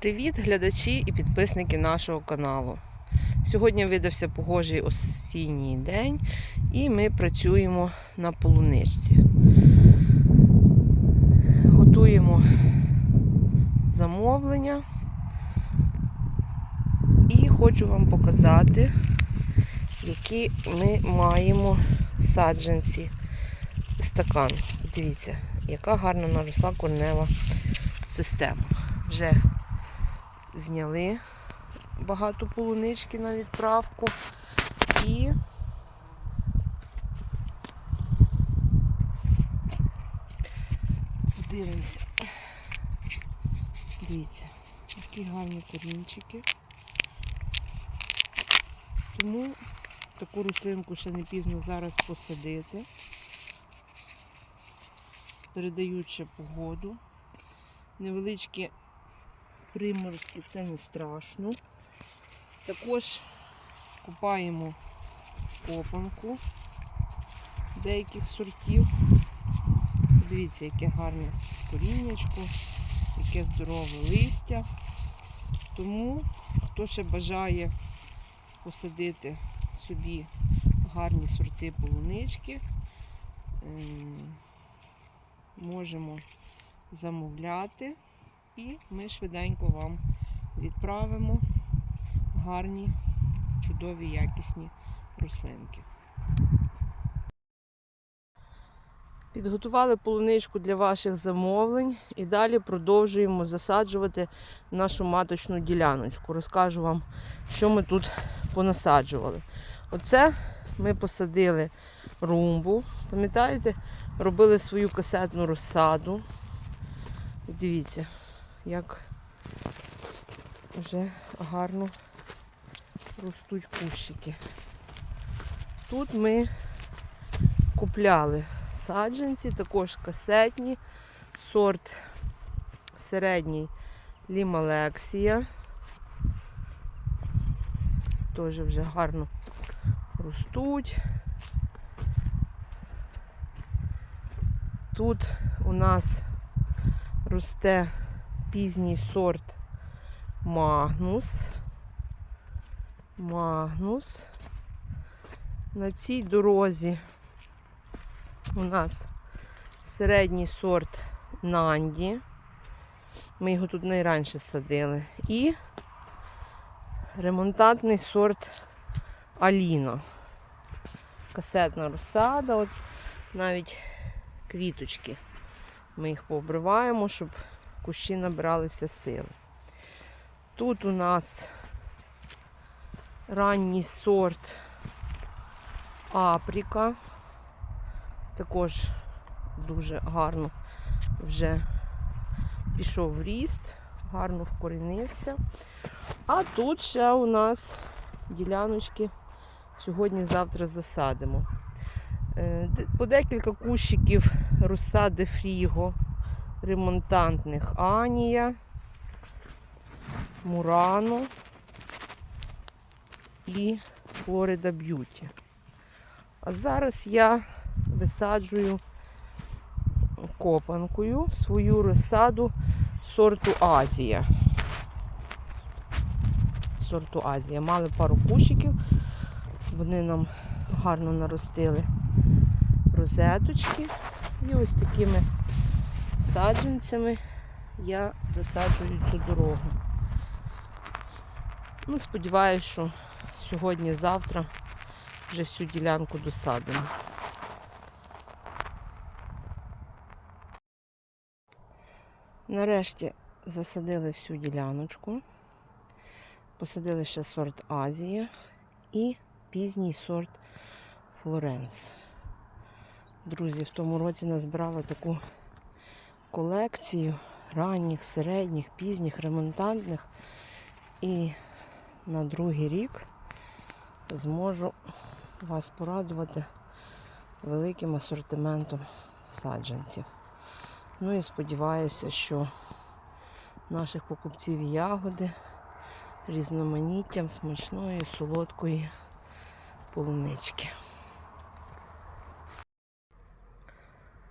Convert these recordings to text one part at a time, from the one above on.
Привіт, глядачі і підписники нашого каналу. Сьогодні видався погожий осінній день і ми працюємо на полуничці. Готуємо замовлення і хочу вам показати, які ми маємо саджанці стакан. Дивіться, яка гарно наросла корнева система. Вже зняли багато полунички на відправку і дивимося. Дивіться, які гарні корінчики. Тому таку рослинку ще не пізно зараз посадити, передаючи погоду. Невеличкі приморозки це не страшно. Також купаємо копанку деяких сортів. Дивіться, яке гарне коріннячко, яке здорове листя. Тому, хто ще бажає посадити собі гарні сорти полунички, ем, можемо замовляти. І ми швиденько вам відправимо гарні, чудові, якісні рослинки. Підготували полуничку для ваших замовлень і далі продовжуємо засаджувати нашу маточну діляночку. Розкажу вам, що ми тут понасаджували. Оце ми посадили румбу. Пам'ятаєте, робили свою касетну розсаду. Дивіться, як вже гарно ростуть кущики. Тут ми купляли саджанці, також касетні, сорт середній лімалексія. Теж вже гарно ростуть. Тут у нас росте пізній сорт Магнус. Магнус. На цій дорозі у нас середній сорт Нанді. Ми його тут найраніше садили. І ремонтантний сорт Аліна. Касетна розсада, от навіть квіточки. Ми їх пообриваємо, щоб кущі набралися сили. Тут у нас ранній сорт Апріка. Також дуже гарно вже пішов в ріст, гарно вкорінився. А тут ще у нас діляночки сьогодні-завтра засадимо. Е, По декілька кущиків розсади фріго, ремонтантних Анія, Мурано і Флорида Б'юті. А зараз я висаджую копанкою свою розсаду сорту Азія. Сорту Азія. Мали пару кущиків, вони нам гарно наростили розеточки. І ось такими саджанцями я засаджую цю дорогу. Ну, сподіваюся, що сьогодні-завтра вже всю ділянку досадимо. Нарешті засадили всю діляночку. Посадили ще сорт Азія і пізній сорт Флоренс. Друзі, в тому році назбирали таку колекцію ранніх, середніх, пізніх, ремонтантних. І на другий рік зможу вас порадувати великим асортиментом саджанців. Ну і сподіваюся, що наших покупців ягоди різноманіттям смачної, солодкої полунички.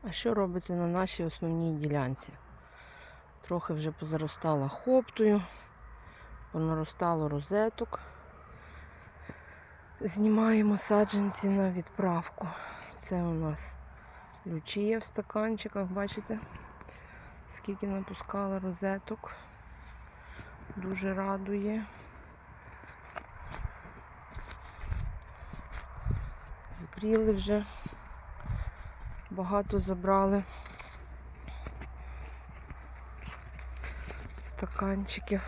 А що робиться на нашій основній ділянці? Трохи вже позаростала хоптою, понаростало розеток. Знімаємо саджанці на відправку. Це у нас лючія в стаканчиках, бачите? Скільки напускала розеток. Дуже радує. Збріли вже. Багато забрали стаканчиків.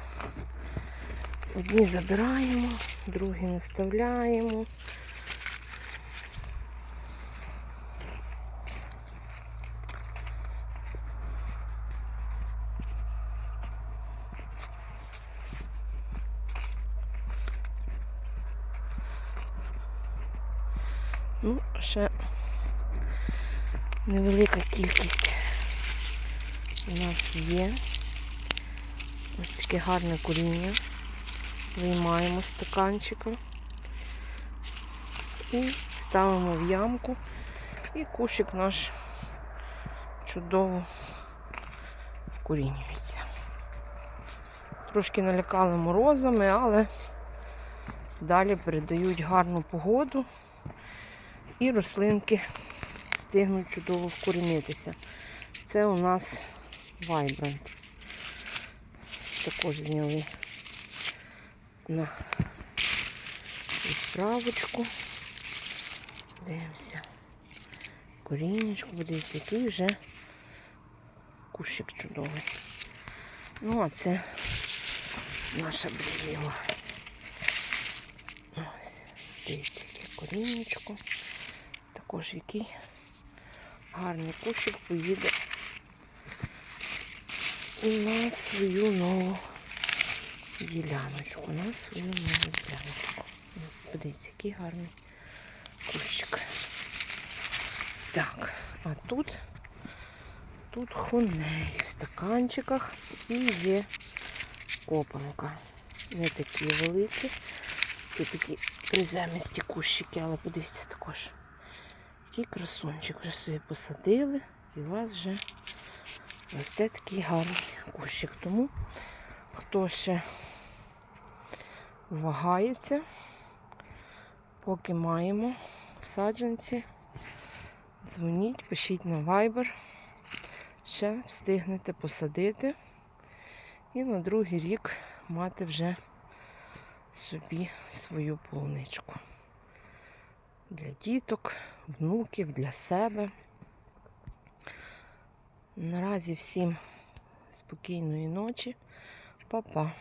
Одні забираємо, другі наставляємо. Ну, ще невелика кількість у нас є. Ось таке гарне коріння. Виймаємо стаканчика і ставимо в ямку. І кущик наш чудово вкорінюється. Трошки налякали морозами, але далі передають гарну погоду і рослинки встигнуть чудово вкорінитися. Це у нас Vibrant. Також зняли на відправочку. Дивимося. Корінечко, подивіться, який вже кущик чудовий. Ну, а це наша бріліла. Ось, дивіться, яке корінечко. Також який гарний кущик поїде на свою нову діляночку. На свою нову діляночку. Ну, Подивіться, який гарний кущик. Так, а тут, тут хуней в стаканчиках і є копанка. Не такі великі. Це такі приземисті кущики, але подивіться також. Ті красунчик вже собі посадили і у вас вже росте такий гарний кущик. Тому хто ще вагається, поки маємо саджанці, дзвоніть, пишіть на Viber. Ще встигнете посадити і на другий рік мати вже собі свою полуничку. Для діток, внуків, для себе. Наразі всім спокійної ночі. Па-па.